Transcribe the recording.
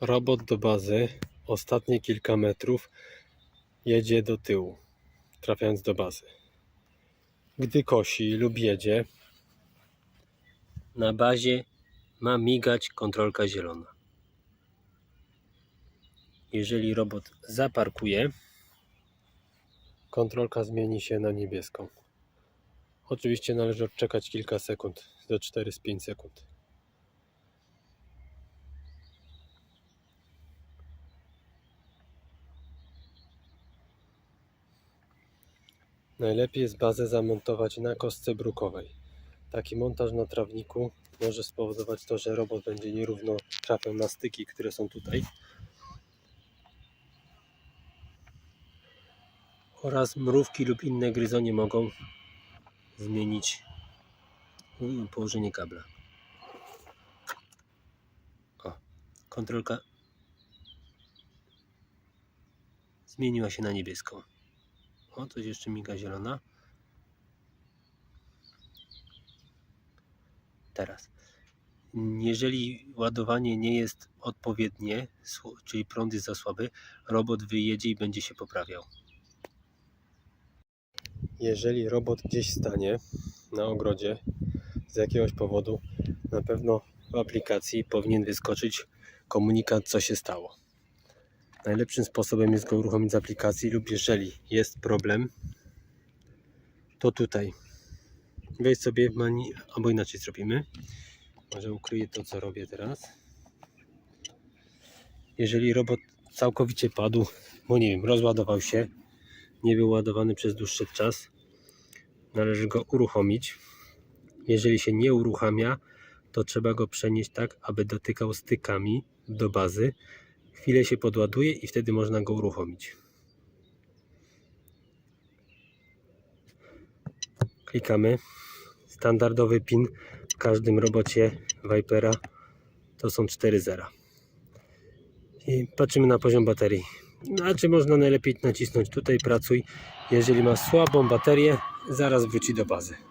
Robot do bazy, ostatnie kilka metrów jedzie do tyłu, trafiając do bazy. Gdy kosi lub jedzie, na bazie ma migać kontrolka zielona. Jeżeli robot zaparkuje, kontrolka zmieni się na niebieską. Oczywiście należy odczekać kilka sekund, do 4-5 sekund. Najlepiej jest bazę zamontować na kostce brukowej. Taki montaż na trawniku może spowodować to, że robot będzie nierówno trafiał na styki, które są tutaj. Oraz mrówki lub inne gryzonie mogą zmienić położenie kabla. O, kontrolka zmieniła się na niebieską. O, coś jeszcze miga zielona. Teraz. Jeżeli ładowanie nie jest odpowiednie, czyli prąd jest za słaby, robot wyjedzie i będzie się poprawiał. Jeżeli robot gdzieś stanie na ogrodzie z jakiegoś powodu, na pewno w aplikacji powinien wyskoczyć komunikat, co się stało. Najlepszym sposobem jest go uruchomić z aplikacji lub jeżeli jest problem, to tutaj. Wejdź sobie w menu, albo inaczej zrobimy. Może ukryję to, co robię teraz. Jeżeli robot całkowicie padł, bo nie wiem, rozładował się, nie był ładowany przez dłuższy czas, należy go uruchomić. Jeżeli się nie uruchamia, to trzeba go przenieść tak, aby dotykał stykami do bazy. Chwilę się podładuje i wtedy można go uruchomić. Klikamy. Standardowy PIN w każdym robocie Vipera to są 4 zera. I patrzymy na poziom baterii. Znaczy można najlepiej nacisnąć tutaj pracuj. Jeżeli ma słabą baterię, zaraz wróci do bazy.